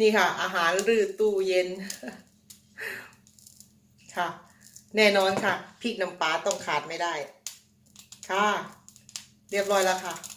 นี่ค่ะ อาหารรืดตู้เย็น ค่ะ แน่นอนค่ะพริกน้ำปลาต้องขาดไม่ได้ ค่ะ เรียบร้อยแล้วค่ะ